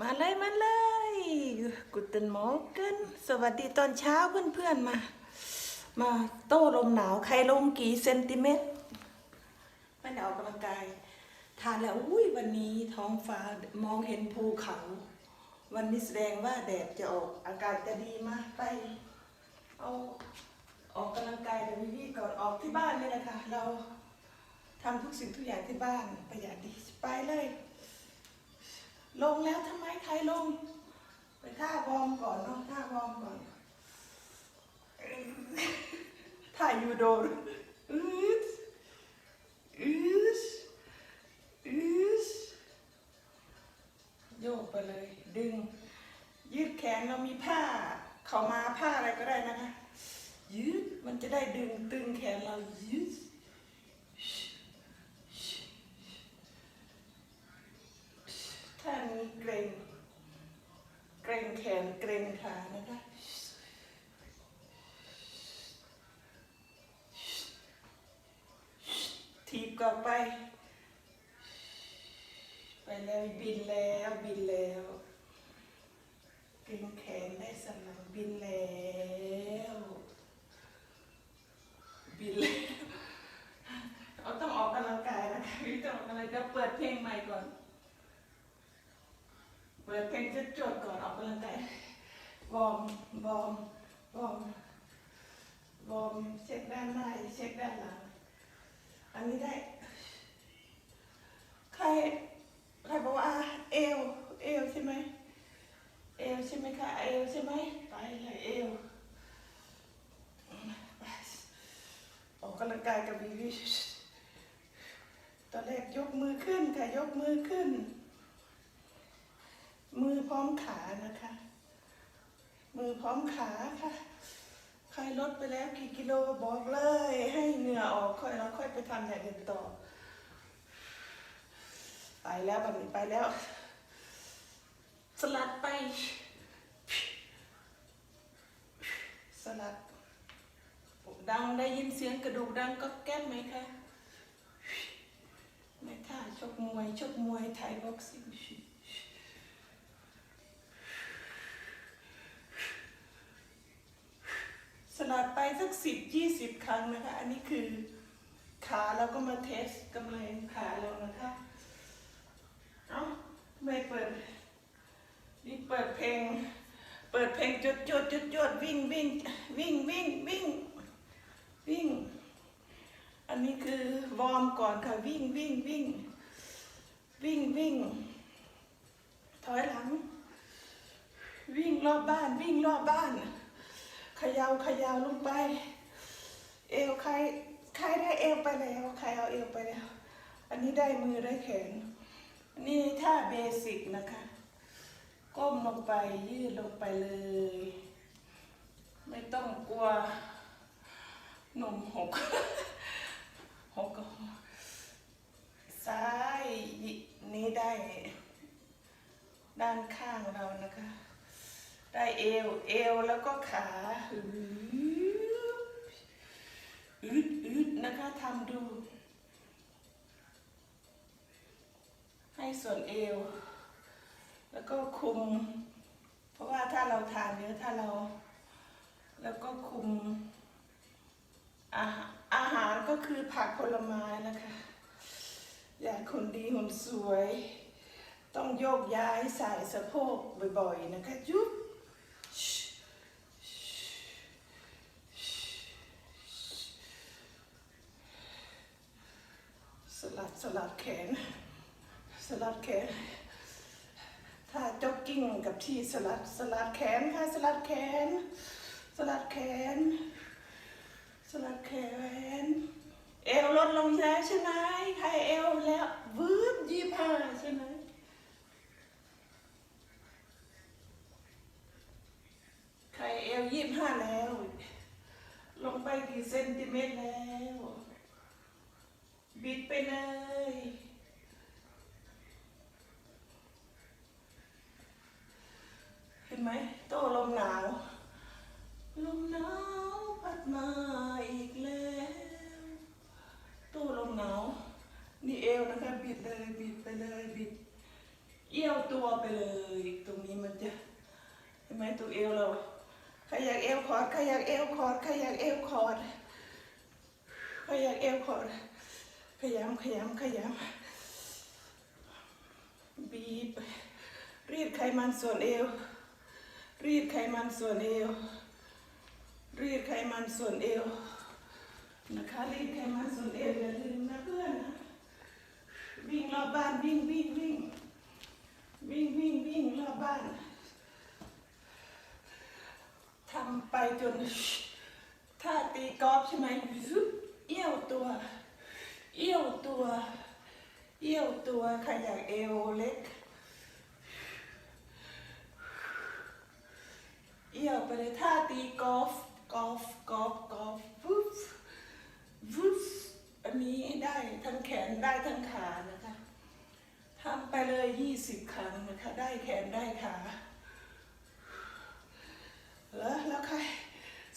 มาเลยมาเลยกุตนมอกันสวัสดีตอนเช้าเพื่อนๆมา มาโต้ลมหนาวใครลงกี่เซนติเมตรไม่ได้ออกกำลังกาย ทานแล้วอุ้ยวันนี้ท้องฟ้ามองเห็นภูเขา วันนี้แสดงว่าแดดจะออกอากาศจะดีมากไป เอาออกกำลังกายเดี๋ยวพี่ก่อนออกที่บ้านนี่แหละคะ เราทำทุกสิ่งทุกอย่างที่บ้านประหยัดดีไปเลย ลงแล้วทำไมใครลง ไปท่าวอร์มก่อนเนาะท่าวอร์มก่อนท่ายยูโดอืดอืดอืดโยกไปเลย ดึง ยืดแขนเรามีผ้า เขามาผ้าอะไรก็ได้นะคะ ยืดมันจะได้ดึงตึงแขนเรายืด ท่านี้ เกรงเกรงแขนเกรงขานะคะทีบกลับไป ไปแล้วบินแล้วบินแล้วเกรงแขนได้สลับบินแล้ว บินแล้วเอาต้องออกกำลังกายนะคะพี่ต้องออกกำลังกายเปิดเพลงใหม่ก่อน เปิดเพลงจะจดก่อนออกกำลังกายวอมวอมวอมวอมเช็คด้านหน้าเช็คด้านหลังอันนี้ได้ ใคร ใครบอกว่าเอว เอวใช่ไหม เอวใช่ไหมคะ เอวใช่ไหม ไปเลยเอวออกกำลังกายกับบีบีตอนแรกยกมือขึ้นค่ะ ยกมือขึ้น มือพร้อมขานะคะ มือพร้อมขาค่ะใครลดไปแล้วกี่กิโลบอกเลย ให้เหงื่อออกค่อยเราค่อยไปทำอย่างอื่นต่อ ไปแล้วแบบนี้ไปแล้ว สลัดไป สลัดดังได้ยินเสียงกระดูกดังก็แก้มไหมคะไม่ท่าชกมวยชกมวยไทยบ็อกซิ่ง สลัดไปสั กสิบยี่สิบครั้งนะคะ อันนี้คือขาเราก็มาเทสกำลังขาเรานะคะ เอ้าไม่เปิด นี่เปิดเพลง เปิดเพลงจุดจุดจุดจุดวิ่งวิ่งวิ่งวิ่งวิ่งวิ่ง อันนี้คือวอร์มก่อนค่ะวิ่งวิ่งวิ่งวิ่งวิ่ง ถอยหลัง วิ่งรอบบ้านวิ่งรอบบ้าน ขยาวขยาวลงไป เอวใครใครได้เอวไปแล้วใครเอาเอวไปแล้ว อันนี้ได้มือได้แขนนนี้ท่าเบสิกนะคะ ก้มลงไปยืดลงไปเลย ไม่ต้องกลัวนมหกหกก็ซ้ายนี้ได้ ด้านข้างเรานะคะ ได้เอว เอวแล้วก็ขาอืดอืดนะคะทำดู ให้ส่วนเอว แล้วก็คุม เพราะว่าถ้าเราทานเยอะถ้าเรา แล้วก็คุมอาหารอาหารก็คือผักผลไม้นะคะ อยากคนดีหุ่นสวย ต้องโยกย้ายสายสะโพกบ่อยๆนะคะยุบ สลัดสลัดแขน สลัดแขน ถ้าจ็อกกิ้งกับที่สลัดสลัดแขนค่ะสลัดแขน สลัดแขน สลัดแขน เอวลดลงแล้วใช่ไหมใครเอวแล้ววืบยี่ห้าใช่ไหมใครเอวยี่ห้าแล้ว ลงไปกี่เซนติเมตรแล้ว บิดไปเลย เห็นไหมโต้ลมหนาว ลมหนาวพัดมาอีกแล้วโต้ลมหนาว นี่เอวนะคะ บิดเลยบิดไปเลยบิด เอี้ยวตัวไปเลย ตรงนี้มันจะเห็นไหมตัวเอวเราใครอยากเอวคอร์ดใครอยากเอวคอร์ดใครอยากเอวคอร์ดใครอยากเอวคอร์ด ขยำขยำขยำบีบรีดไขมันส่วนเอว รีดไขมันส่วนเอว รีดไขมันส่วนเอวนะคะรีดไขมันส่วนเอวอย่าลืมนะเพื่อนนะวิ่งรอบบ้านวิ่งวิ่งวิ่งวิ่งวิ่งวิ่งรอบบ้านทำไปจนถ้าตีกอล์ฟใช่ไหมเอี้ยวตัว เอี้ยวตัว เอี้ยวตัวใครอยากเอวเล็ก เอี้ยวไปเลยท่าตีกอล์ฟกอล์ฟกอล์ฟกอล์ฟวุ๊บวุ๊บอันนี้ได้ทั้งแขนได้ทั้งขานะคะทำไปเลยยี่สิบครั้งนะคะ ได้แขนได้ขาแล้วแล้วใคร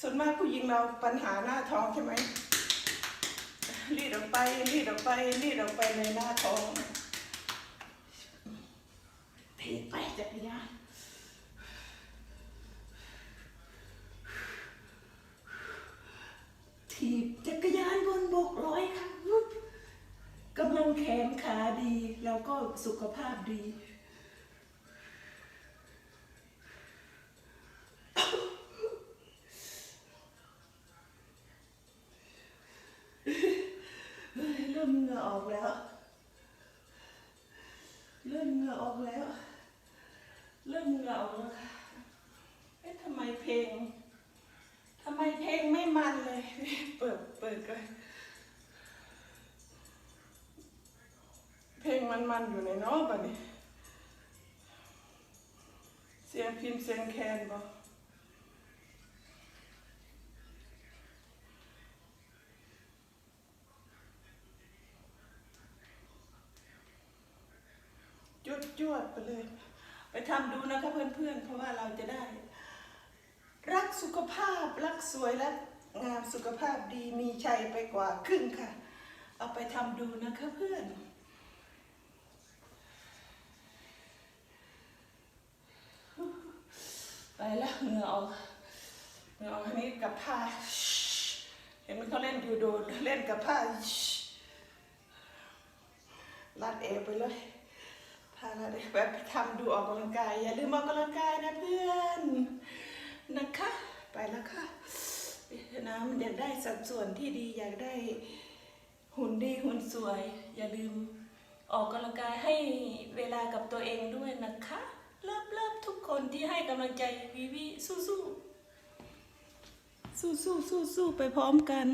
ส่วนมากผู้หญิงเราปัญหาหน้าท้องใช่ไหม รีดออกไปรีดออกไปรีดออกไปในหน้าท้องเทไปจักรยานถีบจักรยานบนบกร้อยครั้งวุบกำลังแขนขาดี แล้วก็สุขภาพดี เฮ้ยเริ่มเหงื่อออกแล้ว เริ่มเหงื่อออกแล้ว เริ่มเหงื่อออกแล้วค่ะเอ๊ะทำไมเพลงทำไมเพลงไม่มันเลย เปิดเปิดกันเพลงมันๆอยู่ในนอบัดนี้เสียงพิมพ์เสียงแคนบ่ จวดไปเลย ไปทำดูนะคะเพื่อนๆ เพราะว่าเราจะได้ รักสุขภาพ รักสวยและงามสุขภาพดีมีชัยไปกว่าครึ่งค่ะ เอาไปทำดูนะคะเพื่อนไปแล้วเหงื่อออกเหงื่อออกอันนี้กับผ้า เห็นไหมเขาเล่นยูโดเล่นกับผ้า รัดเอวไปเลยาเราได้แบบไปทำดูออกกำลังกาย อย่าลืมออกกำลังกายนะเพื่อนนะคะ ไปแล้วค่ะน้ำอยากได้สัดส่วนที่ดีอยากได้หุ่นดีหุ่นสวย อย่าลืมออกกำลังกายให้เวลากับตัวเองด้วยนะคะ เลิฟเลิฟทุกคนที่ให้กำลังใจวิวิสู้สู้สู้สู้สู้สู้ไปพร้อมกัน